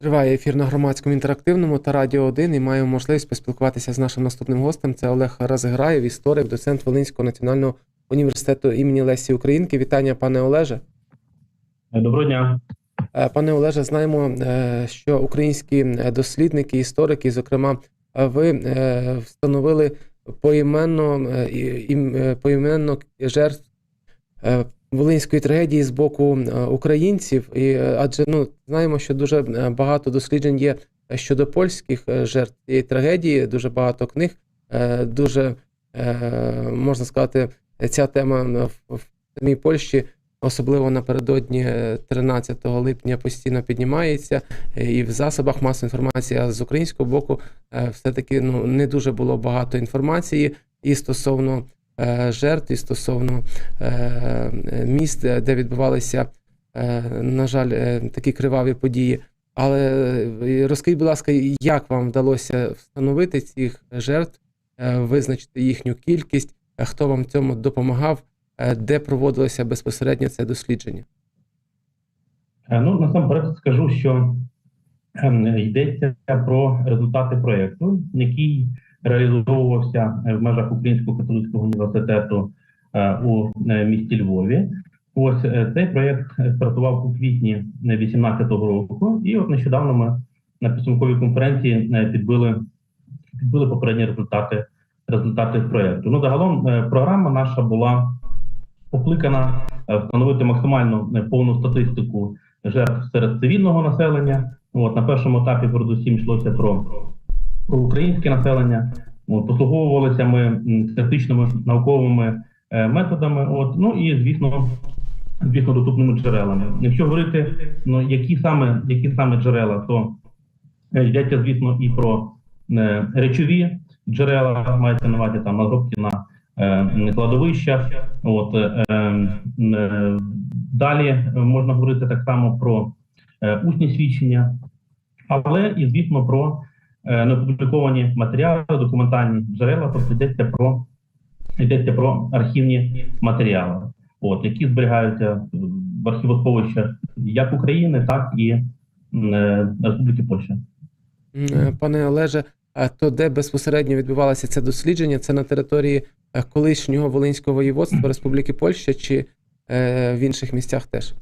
Триває ефір на громадському інтерактивному та Радіо 1 і маємо можливість поспілкуватися з нашим наступним гостем. Це Олег Разграєв, історик, доцент Волинського національного університету імені Лесі Українки. Вітання, пане Олеже. Доброго дня. Е, Пане Олеже, знаємо, е, що українські е, дослідники, історики, зокрема, е, ви е, встановили поіменно, е, е, поіменно жертв е, волинської трагедії з боку е, українців. І, е, адже ну, знаємо, що дуже е, багато досліджень є щодо польських жертв цієї трагедії, дуже багато книг, дуже можна сказати, ця тема в, самій Польщі особливо напередодні е, 13 липня постійно піднімається, і в засобах масової інформації а з українського боку е, все-таки ну, не дуже було багато інформації. І стосовно жертв, і стосовно е, міст, де відбувалися, е, на жаль, е, такі криваві події. Але е, розкажіть, будь ласка, як вам вдалося встановити цих жертв, е, визначити їхню кількість, е, хто вам цьому допомагав? Е, де проводилося безпосередньо це дослідження? Е, Ну насамперед скажу, що ем, йдеться про результати проєкту, який реалізовувався е, в межах Українського католицького університету е, у е, місті Львові. Ось цей проєкт стартував у квітні 2018 року, і от нещодавно ми на підсумковій конференції підбили, підбили попередні результати результати проєкту. Ну загалом програма наша була покликана встановити максимально повну статистику жертв серед цивільного населення. От на першому етапі передусім йшлося про українське населення. От, послуговувалися ми м, науковими е, методами. От ну і звісно, звісно, доступними джерелами. Якщо говорити, ну які саме які саме джерела, то е, йдеться, звісно, і про е, речові джерела, мається на увазі там розробки на кладовищах. От е, е, далі можна говорити так само про усні свідчення, але і звісно про неопубліковані матеріали, документальні джерела, тобто йдеться про йдеться про архівні матеріали, от які зберігаються в архівосховищах як України, так і е, Республіки Польща. Е, Пане Олеже, а то де безпосередньо відбувалося це дослідження? Це на території е, колишнього Волинського воєводства Республіки Польща чи е, в інших місцях теж?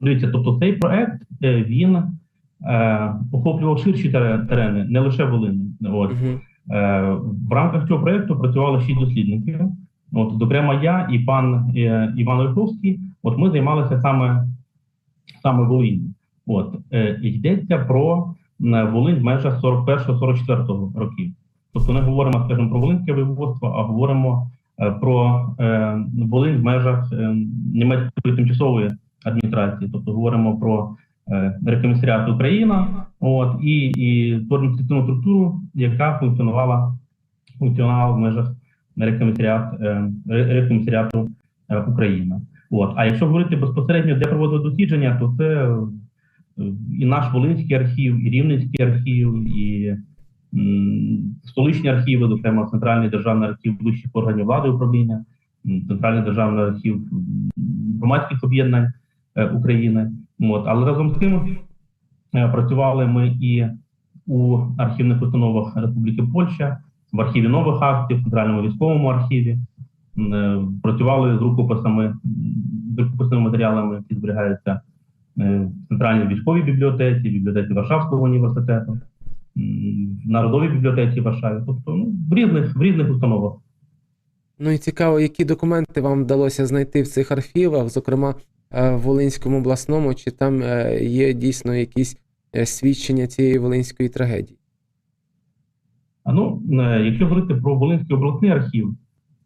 Дивіться, тобто цей проект е, він е, охоплював ширші терени, не лише Волинь. От Угу. Е, В рамках цього проєкту працювало шість дослідників. От, зокрема, я і пан е, Іван Ольховський. От ми займалися саме саме Волинь. От е, йдеться про Волинь в межах 41-44 років. Тобто не говоримо, скажімо, про Волинське воєводство, а говоримо е, про е, Волинь в межах е, німецької тимчасової адміністрації. Тобто говоримо про е, рекомісаріат Україна, от і, і адміністративну структуру, яка функціонувала функціонувала в межах рекомісаріат, е, ре- рекомісаріату е, Україна. От. А якщо говорити безпосередньо, де проводили дослідження, то це е, і наш Волинський архів, і Рівненський архів, і столичні архіви, зокрема Центральний державний архів вищих органів влади управління, Центральний державний архів громадських об'єднань України. От. Але разом з тим е, працювали ми і у архівних установах Республіки Польща, в архіві нових актів, в Центральному військовому архіві. Е, Працювали з рукописами, з рукописними матеріалами, які зберігаються е, в Центральній військовій бібліотеці, бібліотеці Варшавського університету, в Народовій бібліотеці Варшави, тобто ну, в різних в різних установах. Ну і цікаво, які документи вам вдалося знайти в цих архівах, зокрема е, в Волинському обласному, чи там е, є дійсно якісь е, свідчення цієї волинської трагедії? А ну, е, якщо говорити про Волинський обласний архів,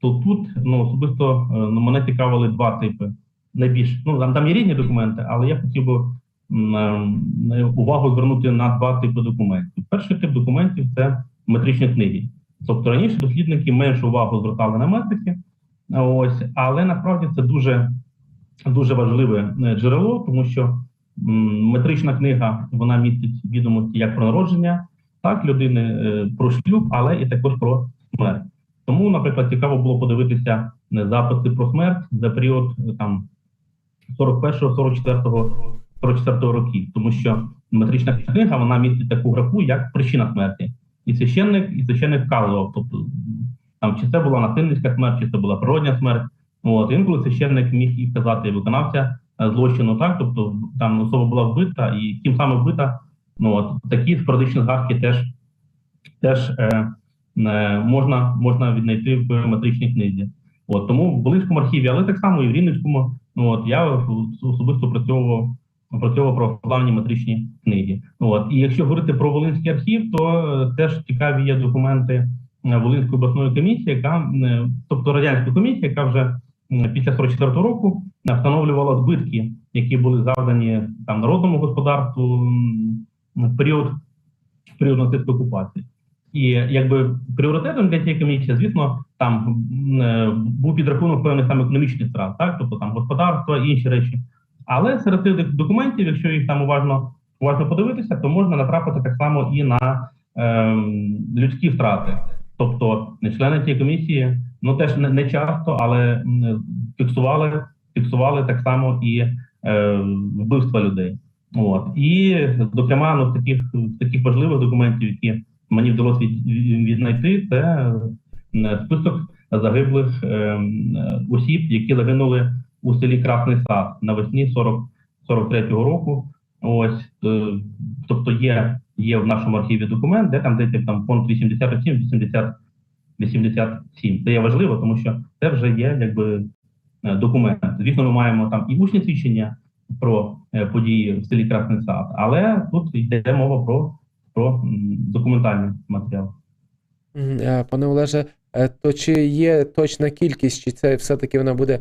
то тут ну, особисто е, ну, мене цікавили два типи. Найбільш ну там, там є різні документи, але я хотів би е, увагу звернути на два типи документів. Перший тип документів це метричні книги. Тобто раніше дослідники меншу увагу звертали на метрики, ось, але насправді це дуже, дуже важливе е, джерело, тому що метрична книга вона містить відомості як про народження, так людини е, про шлюб, але і також про смерть. Тому, наприклад, цікаво було подивитися е, записи про смерть за період там 41-44 44 років, тому що метрична книга вона містить таку графу, як причина смерті. І священник, і священник вказував, тобто там чи це була насильницька смерть, чи це була природня смерть. От інколи священник міг і вказати виконавця е, злочину, так тобто там особа була вбита, і ким саме вбита. Ну от такі спорадичні згадки теж теж е, е, можна можна віднайти в метричній книзі. От тому в Волинському архіві, але так само і в Рівненському. Ну от я особисто працював опрацьовував православні метричні книги. От і якщо говорити про Волинський архів, то е, теж цікаві є документи е, Волинської обласної комісії, яка тобто радянська комісія, яка вже після 44-го року е, встановлювала збитки, які були завдані там народному господарству в період в період нацистської окупації. І якби пріоритетом для цієї комісії, звісно, там е, був підрахунок певних там економічних втрат, так тобто там господарство і інші речі. Але серед цих документів, якщо їх там уважно уважно подивитися, то можна натрапити так само і на ем, людські втрати. Тобто члени цієї комісії ну теж не, не часто, але фіксували фіксували так само і е, вбивства людей. От і зокрема, ну таких таких важливих документів, які мені вдалося від, від- віднайти, це список загиблих е, осіб, які загинули у селі Красний Сад навесні 40, 43-го року. Ось е, тобто є, є в нашому архіві документ, де там десь там фонд 87, 80, 87. Це є важливо, тому що це вже є якби е, документ. Звісно, ми маємо там і учні свідчення про е, події в селі Красний Сад, але тут йде мова про, про документальний матеріал. Е, Пане Олеже, то чи є точна кількість, чи це все-таки вона буде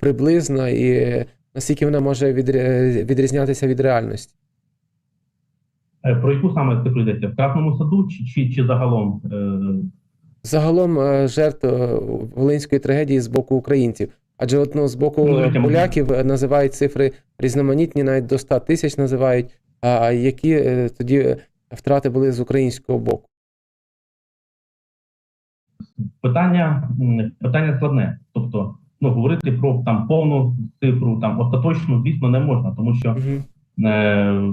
приблизна, і наскільки вона може відрі- відрізнятися від реальності? Про яку саме цифру йдеться? В Красному саду чи, чи, чи загалом? Загалом е, жертв е, Волинської трагедії з боку українців. Адже от, ну, з боку Ну, поляків е, називають цифри різноманітні, навіть до 100 тисяч називають. А які тоді втрати були з українського боку? питання, питання складне. Тобто, ну говорити про там повну цифру, там остаточну, звісно, не можна, тому що Мгм. е,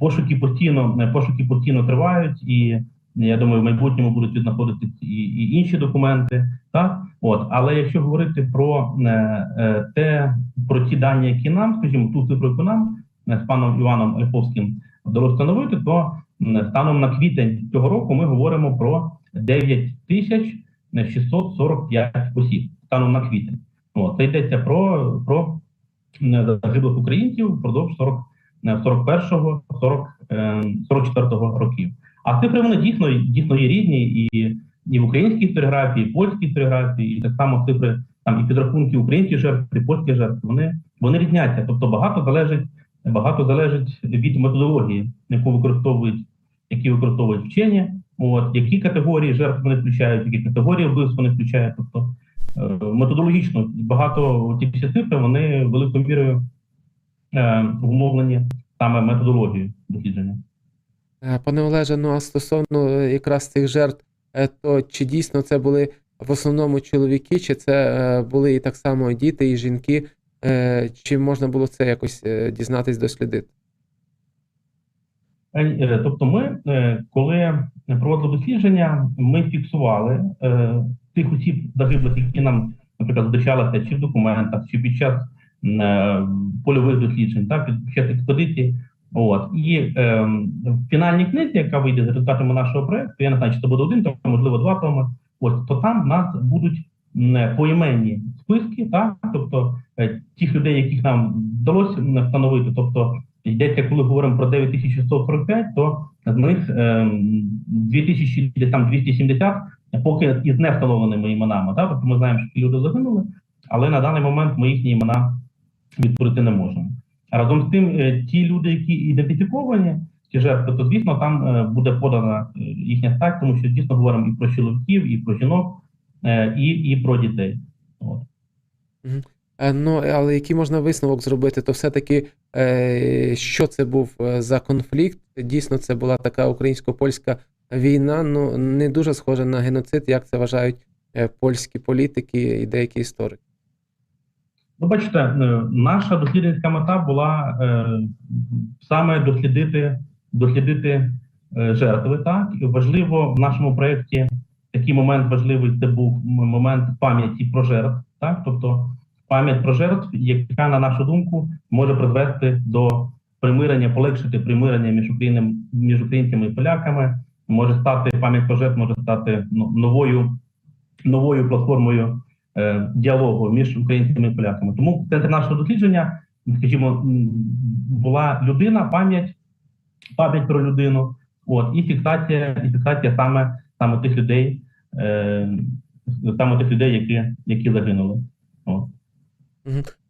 пошуки постійно пошуки постійно тривають, і я думаю, в майбутньому будуть знаходитися і, і інші документи. Так, от, але якщо говорити про е, е, те, про ті дані, які нам, скажімо, ту цифру, яку нам е, з паном Іваном Ольховським вдалося встановити, то станом на квітень цього року ми говоримо про 9 тисяч 645 осіб станом на квітень. От, це йдеться про, про загиблих українців впродовж 40, е, 41-го, 40, е, 44-го років. А цифри вони дійсно, дійсно є різні і, і в українській історіографії, і в польській історіографії, і так само цифри там і підрахунки українських жертв, і польських жертв, вони, вони різняться. Тобто багато залежить, багато залежить від методології, яку використовують, які використовують вчені. От які категорії жертв вони включають, які категорії вбивств вони включають. Тобто е, методологічно багато ті всі цифри вони великою мірою е, вмовлені саме методологією дослідження. Е, Пане Олеже, ну а стосовно е, якраз цих жертв, е, то чи дійсно це були в основному чоловіки, чи це були і так само діти, і жінки? Чи можна було це якось дізнатись, дослідити? Тобто, ми, коли проводили дослідження, ми фіксували тих осіб загиблих, які нам, наприклад, зустрічалися чи в документах, чи під час польових досліджень, так, під час експедиції. От і е, в фінальній книзі, яка вийде за результатами нашого проекту, я не знаю, чи це буде один, то можливо два томи. Ось то там в нас будуть м, поіменні списки, так тобто е, тих людей, яких нам вдалося встановити, тобто йдеться, коли говоримо про 9645, то з них е, 2000, десь там 270 поки із не встановленими іменами. Так? Тобто ми знаємо, що ті люди загинули, але на даний момент ми їхні імена відкрити не можемо. Разом з тим, е, ті люди, які ідентифіковані, ті жертви, то звісно там е, буде подана е, їхня стать, тому що дійсно говоримо і про чоловіків, і про жінок, і, і про дітей. От. Ну, але який можна висновок зробити, то все-таки що це був за конфлікт? Дійсно, це була така українсько-польська війна, ну не дуже схожа на геноцид, як це вважають польські політики і деякі історики. Ну, бачите, е, наша дослідницька мета була е, саме дослідити, дослідити е, жертви. Так і важливо в нашому проєкті такий момент важливий. Це був момент пам'яті про жертв. Так, тобто пам'ять про жертв, яка на нашу думку може призвести до примирення, полегшити примирення між Українами, між українцями і поляками. Може стати пам'ять про жертв, може стати ну, новою новою платформою діалогу між українцями і поляками. Тому в центрі нашого дослідження, скажімо, була людина, пам'ять, пам'ять про людину, от і фіксація, і фіксація саме саме тих людей, е, саме тих людей, які, які загинули.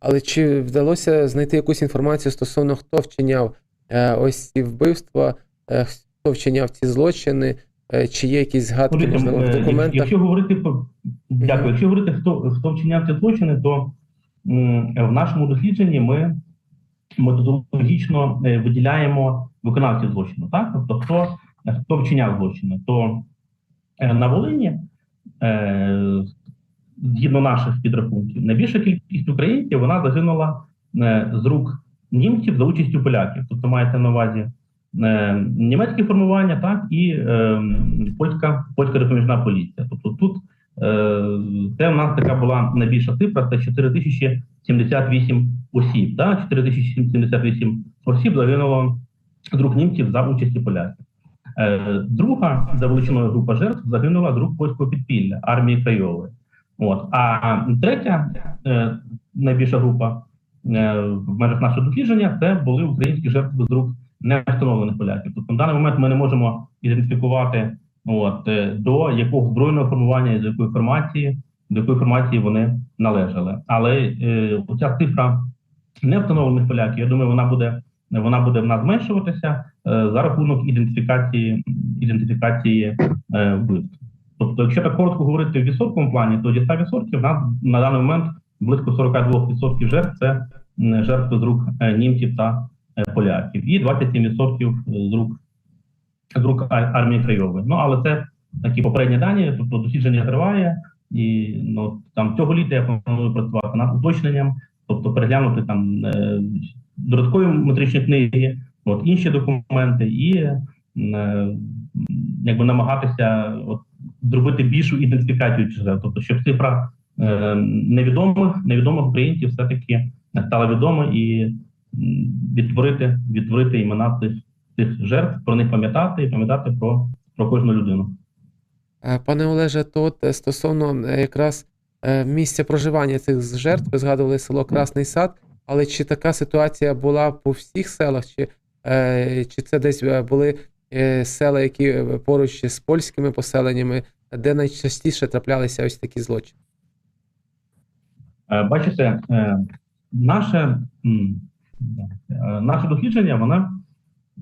Але чи вдалося знайти якусь інформацію стосовно хто вчиняв е, ось ці вбивства, е, хто вчиняв ці злочини, е, чи є якісь згадки, Смотрите, можливо, в е, документах? Якщо говорити про дякую, якщо говорити, хто хто вчиняв ці злочини, то в нашому дослідженні ми методологічно е, виділяємо виконавців злочину. Так, тобто хто, хто вчиняв злочини, то е, на Волині, е, згідно наших підрахунків, найбільша кількість українців вона загинула е, з рук німців за участю поляків. Тобто мається на увазі е, німецьке формування, так і е, польська, польська допоміжна поліція. Тобто тут е, це в нас така була найбільша цифра, це 4078 осіб. Так? 4078 осіб загинуло з німців за участі поляків. Друга за величиною група жертв загинула з польського підпілля армії Крайової. От. А третя найбільша група в межах нашого дослідження це були українські жертви з рук невстановлених поляків. Тобто на даний момент ми не можемо ідентифікувати от, е, до якого збройного формування і до якої формації, до якої формації вони належали. Але е, оця цифра невстановлених поляків, я думаю, вона буде вона буде в нас зменшуватися е, за рахунок ідентифікації ідентифікації е, вбивств. Тобто, якщо так коротко говорити в відсотковому плані, то зі 100% в нас на даний момент близько 42% жертв це жертви з рук е, німців та поляків, і 27% з рук з рук армії Крайової. Ну але це такі попередні дані, тобто дослідження триває, і ну там цього літа я планую працювати над уточненням, тобто переглянути там е, додаткові метричні книги, от інші документи, і е, якби намагатися от, зробити більшу ідентифікацію жертв, тобто щоб цифра е, невідомих невідомих українців все таки стала відома і відтворити відтворити імена цих цих жертв, про них пам'ятати і пам'ятати про, про кожну людину. Е, Пане Олеже, то от е, стосовно е, якраз місця проживання цих жертв, ви згадували село Красний Сад, але чи така ситуація була по всіх селах, чи, чи це десь були села, які поруч з польськими поселеннями, де найчастіше траплялися ось такі злочини? Бачите, наше, наше дослідження воно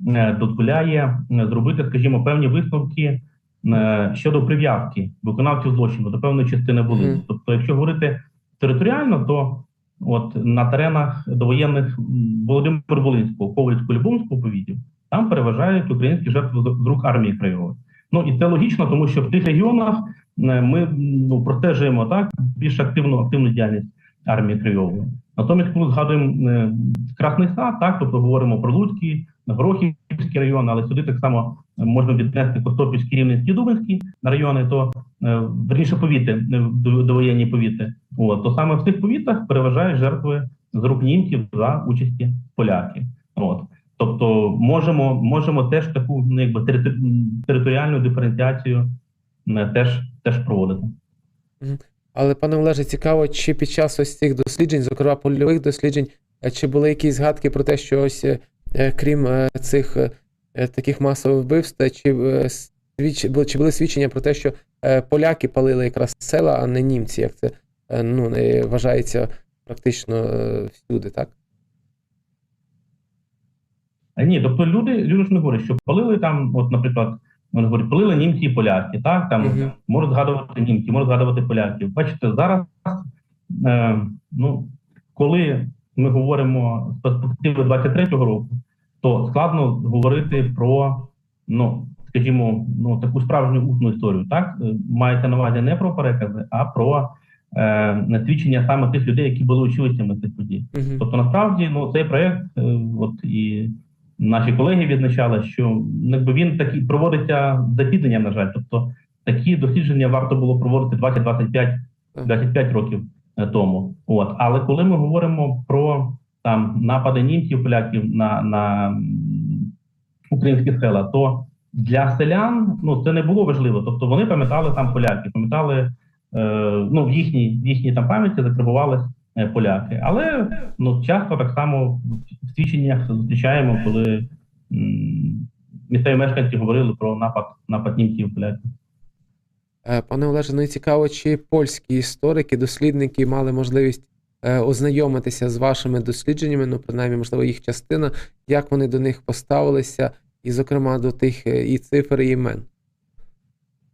е, дозволяє е, зробити, скажімо, певні висновки е, щодо прив'язки виконавців злочину до певної частини були. Мгм. Тобто, якщо говорити територіально, то от на теренах довоєнних Володимир Волинського, Ковальського, Любомського повітів, там переважають українські жертви з рук армії краєвої. Ну і це логічно, тому що в тих регіонах е, ми ну простежуємо так більш активну активну діяльність армії Кривової. Натомість, коли згадуємо е, Красний Сад, так тобто говоримо про Луцький, Горохівський район, але сюди так само можна віднести Костопільський, Рівненський, Дубинський на райони, то е, верніше повіти, е, до- довоєнні повіти. От то саме в цих повітах переважають жертви з рук німців за участі поляків. От. Тобто можемо, можемо теж таку ну, якби територіальну диференціацію е, теж, теж проводити. Але, пане Олеже, цікаво, чи під час ось цих досліджень, зокрема польових досліджень, е, чи були якісь згадки про те, що ось е, е, крім цих таких масових вбивств, чи, чи були свідчення про те, що поляки палили якраз села, а не німці, як це ну, вважається практично всюди, так? Ні, тобто люди, люди ж не говорять, що палили там, от, наприклад, вони говорять, палили німці і поляки, так там Мгм. можуть згадувати німці, можуть згадувати поляків. Бачите, зараз, е, ну, коли ми говоримо з перспективи 23-го року, то складно говорити про, ну, скажімо, ну таку справжню усну історію. Так Е, мається на увазі не про перекази, а про е, свідчення саме тих людей, які були очевидцями цих подій. Угу. Тобто, насправді, ну цей проект, е, от і наші колеги відзначали, що ну, якби він такий проводиться запізненням, на жаль. Тобто такі дослідження варто було проводити 20-25 25 років е, тому. От, але коли ми говоримо про там напади німців, поляків на, на українські села, то для селян ну це не було важливо. Тобто вони пам'ятали там поляків, пам'ятали е, ну в їхній в їхній там пам'яті закарбувались е, поляки. Але ну часто так само в свідченнях зустрічаємо, коли м, місцеві мешканці говорили про напад напад німців поляків. Е, Пане Олеже, ну і цікаво, чи польські історики, дослідники мали можливість е, ознайомитися з вашими дослідженнями, ну, принаймні, можливо, їх частина, як вони до них поставилися, і, зокрема, до тих е, і цифр, і імен.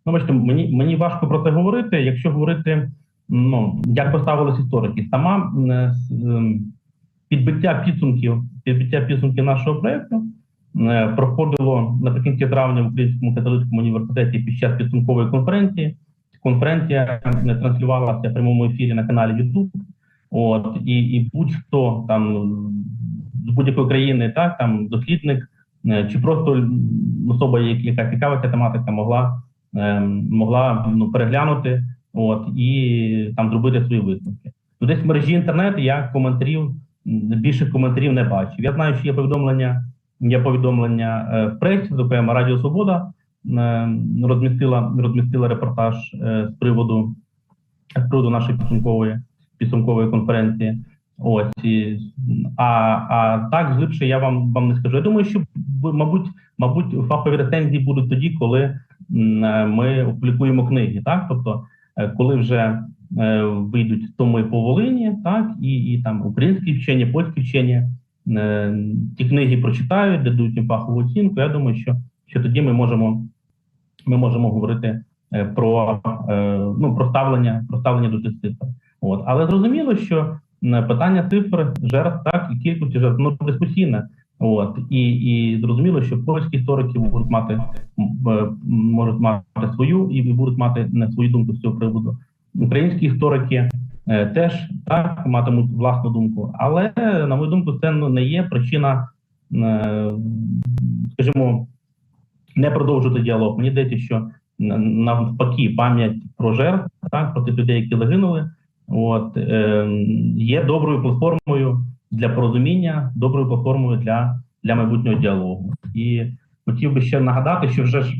Ну, бачите, мені мені важко про це говорити. Якщо говорити, ну як поставились історики, сама е, ем, підбиття підсумків, підбиття підсумків нашого проекту е, проходило наприкінці травня в Українському католицькому університеті під час підсумкової конференції. Конференція е, транслювалася в прямому ефірі на каналі YouTube. От і, і будь-хто там з будь-якої країни, так там дослідник е, чи просто особа, яка цікавиться тематика, могла ем, могла ну, переглянути от, і там зробити свої висновки. Ну, десь в мережі інтернету я коментарів, м, більших коментарів не бачив. Я знаю, що є повідомлення, є повідомлення е, в пресі, зокрема Радіо Свобода розмістила, розмістила репортаж е, з приводу з приводу нашої підсумкової підсумкової конференції. Ось і, а, а так глибше я вам вам не скажу. Я думаю, що мабуть, мабуть, фахові рецензії будуть тоді, коли е, ми опублікуємо книги, так тобто, коли вже е, вийдуть томи по Волині, так і, і там українські вчені, польські вчені е, ті книги прочитають, дадуть їм фахову оцінку. Я думаю, що, що тоді ми можемо ми можемо говорити е, про е, ну про ставлення, про ставлення до цих цифр. От але зрозуміло, що питання цифр жертв так і кількості жертв ну дискусійне. От і, і зрозуміло, що польські історики будуть мати е, можуть мати свою і будуть мати не свою думку з цього приводу. Українські історики е, теж так матимуть власну думку, але на мою думку, це ну, не є причина, е, скажімо, не продовжувати діалог. Мені здається, що навпаки пам'ять про жертв, так про тих людей, які загинули, от є доброю платформою для порозуміння, доброю платформою для, для майбутнього діалогу. І хотів би ще нагадати, що вже ж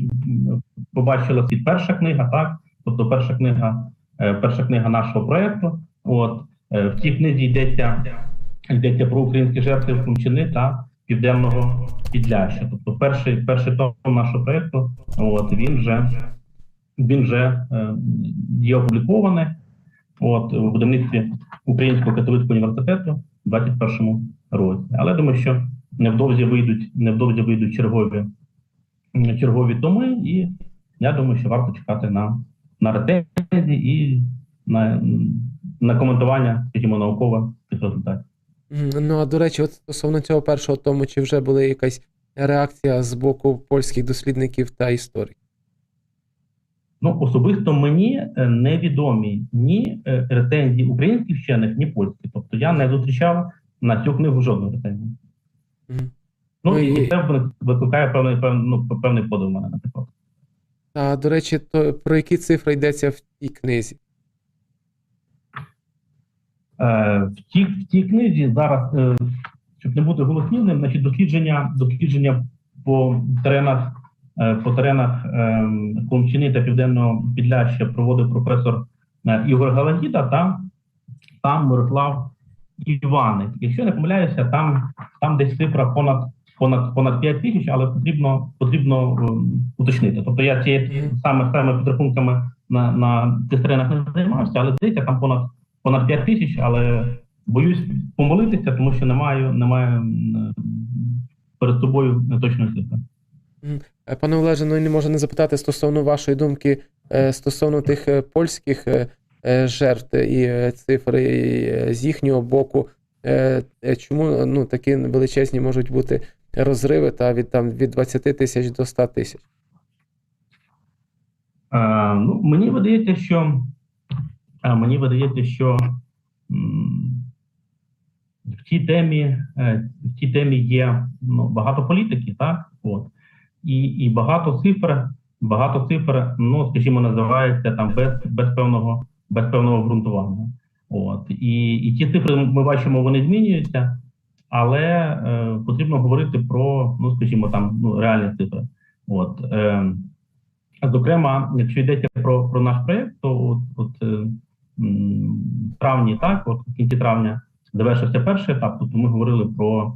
побачила світ перша книга, так тобто перша книга, е, перша книга нашого проекту. От е, в цій книзі йдеться йдеться про українські жертви в Кумчини та південного Підляща. Тобто, перший перший том нашого проекту, от він вже він вже е, є опублікований от у видавництві Українського католицького університету у 21 році. Але думаю, що невдовзі вийдуть невдовзі вийдуть чергові чергові томи, і я думаю, що варто чекати на, на рецензії і на, на коментування, скажімо, наукове цих результатів. Ну, а до речі, от стосовно цього першого тому, чи вже була якась реакція з боку польських дослідників та істориків? Ну, особисто мені е, невідомі ні е, рецензії українських вчених, ні польських. Тобто я не зустрічав на цю книгу жодної рецензії. Мгм. Ну Ну, і це викликає певний певний, ну, певний подив у мене, наприклад. А до речі, то про які цифри йдеться в тій книзі? Е, в тій в тій книзі зараз, е, щоб не бути голослівним, значить дослідження дослідження по теренах по теренах е, Коломчини та Південного Підляща проводив професор е, Ігор Галагіда та там Мирослав Іваник. Якщо не помиляюся, там, там десь цифра понад понад понад 5 тисяч, але потрібно потрібно уточнити. Тобто я цією саме саме підрахунками на, на цих теренах не займався, але здається, там понад понад 5 тисяч, але боюсь помилитися, тому що не маю, не маю перед собою точної цифри. Е, Пане Олеже, ну не можу не запитати стосовно вашої думки е, стосовно тих е, польських жертв і цифр і, е, з їхнього боку. Чому ну, такі величезні можуть бути розриви та від там від 20 тисяч до 100 тисяч? Ну, мені видається, що мені видається, що в цій темі, в цій темі є ну, багато політики, так? От. І, і багато цифр, багато цифр, ну, скажімо, називається там без, без певного, без певного ґрунтування. От. І, і ті цифри ми бачимо, вони змінюються, але е, потрібно говорити про, ну, скажімо, там ну, реальні цифри. От. Е, Зокрема, якщо йдеться про, про наш проєкт, то от, от е, в травні, так, от в кінці травня завершився перший етап, тобто ми говорили про,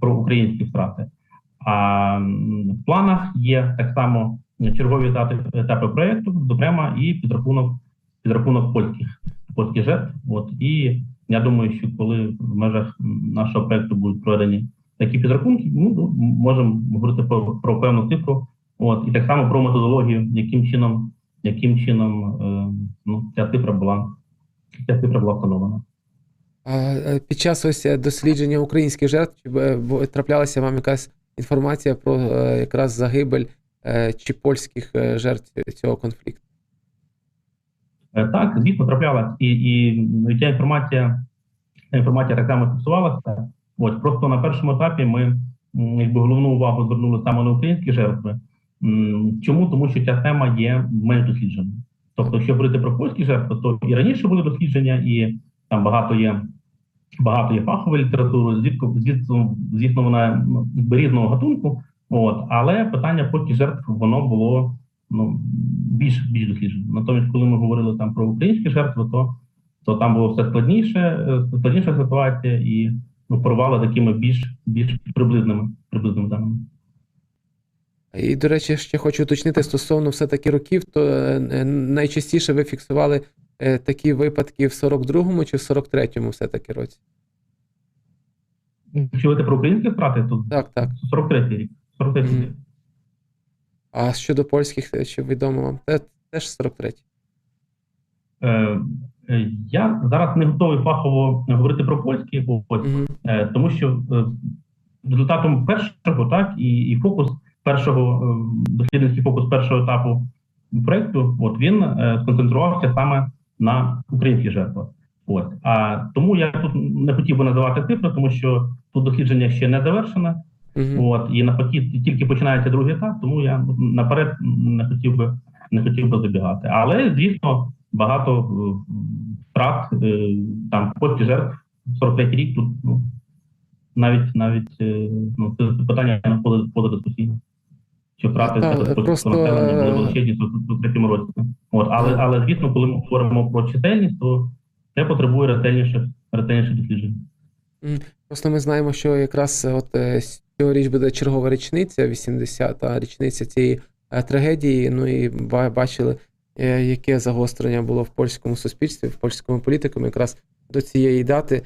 про українські втрати. А в планах є так само чергові етапи, проєкту, зокрема, і підрахунок, підрахунок польських, польських жертв. От, і я думаю, що коли в межах нашого проєкту будуть проведені такі підрахунки, ну, можемо говорити про, про певну цифру. От, і так само про методологію, яким чином, яким чином е, ну, ця цифра була, ця цифра була встановлена. Е, під час ось е, дослідження українських жертв е, траплялася вам якась інформація про е, якраз загибель е, чи польських е, жертв цього конфлікту? Так, звісно, траплялась. І, і ну, ця інформація, інформація так само фіксувалася. От просто на першому етапі ми якби головну увагу звернули саме на українські жертви. Чому? Тому що ця тема є менш дослідженою. Тобто, якщо говорити про польські жертви, то і раніше були дослідження, і там багато є багато є фахової літератури, звідки звідсно, звісно, вона різного гатунку. От, але питання польських жертв воно було ну, більш більш досліджено. Натомість, коли ми говорили там про українські жертви, то, то там було все складніше, складніша ситуація, і ну, порвали такими більш більш приблизними приблизними даними. І, до речі, ще хочу уточнити стосовно все-таки років, то е, е, найчастіше ви фіксували такі випадки в 42-му чи в 43-му все-таки році? Якщо говорити про українські втрати, то Так, так. 43 рік. 43 Мгм. рік. А щодо польських, е, чи відомо вам? Те- Теж 43-й. Е, е, я зараз не готовий фахово говорити про польські, Мгм. Е, тому що е, результатом першого, так, і, і фокус першого, е, дослідницький фокус першого етапу проекту, от він е, сконцентрувався саме на українських жертвах. От. А тому я тут не хотів би називати цифри, тому що тут дослідження ще не завершене. Мгм. От, і навпаки, тільки починається другий етап, тому я наперед не хотів би не хотів би забігати. Але звісно, багато е, втрат е, там польські жертв 43 рік тут ну навіть навіть е, ну це питання поза дискусійно. Що втрати Та, просто, були величезні в 43 році. От, але але звісно, коли ми говоримо про чисельність, то це потребує ретельніших ретельніших досліджень. Просто ми знаємо, що якраз е, от е, цьогоріч буде чергова річниця, 80-та річниця цієї е, трагедії. Ну і бачили, яке загострення було в польському суспільстві, в польському політикумі якраз до цієї дати.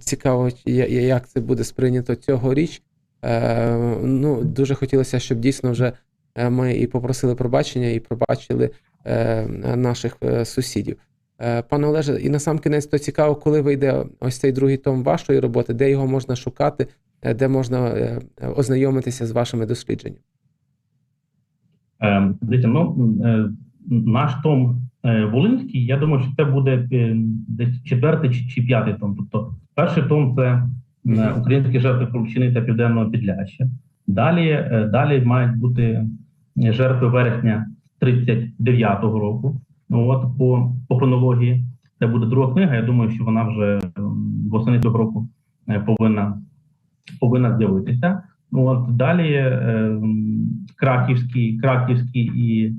Цікаво, як це буде сприйнято цьогоріч. Е, Ну, дуже хотілося, щоб дійсно вже е, ми і попросили пробачення, і пробачили е, наших сусідів. Пане Олеже, і на сам кінець то цікаво, коли вийде ось цей другий том вашої роботи, де його можна шукати, де можна ознайомитися з вашими дослідженнями. Е, Дивіться, ну наш том Волинський, я думаю, що це буде десь четвертий чи, п'ятий том. Тобто, перший том це. Українські жертви Крупщини та Південного Підляща. Далі, е, далі мають бути жертви вересня 39-го року. От по, по хронології. Це буде друга книга. Я думаю, що вона вже е, восени цього року е, повинна, повинна з'явитися. От далі е, Краківський, Краківський і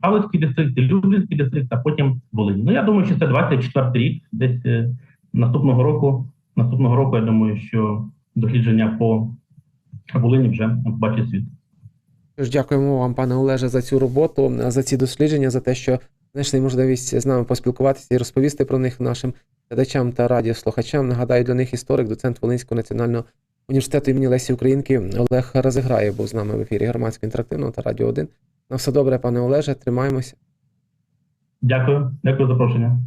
Галицький дистрикт, Люблінський дистрикт, а потім Волинь. Ну я думаю, що це 24 рік. Десь е, наступного року. Наступного року я думаю, що дослідження по Волині вже побачить світ. Тож дякуємо вам, пане Олеже, за цю роботу, за ці дослідження, за те, що знайшли можливість з нами поспілкуватися і розповісти про них нашим глядачам та радіослухачам. Нагадаю, для них історик, доцент Волинського національного університету імені Лесі Українки Олег Розіграє був з нами в ефірі громадського інтерактивного та радіо 1. На все добре, пане Олеже, тримаємося. Дякую, дякую за запрошення.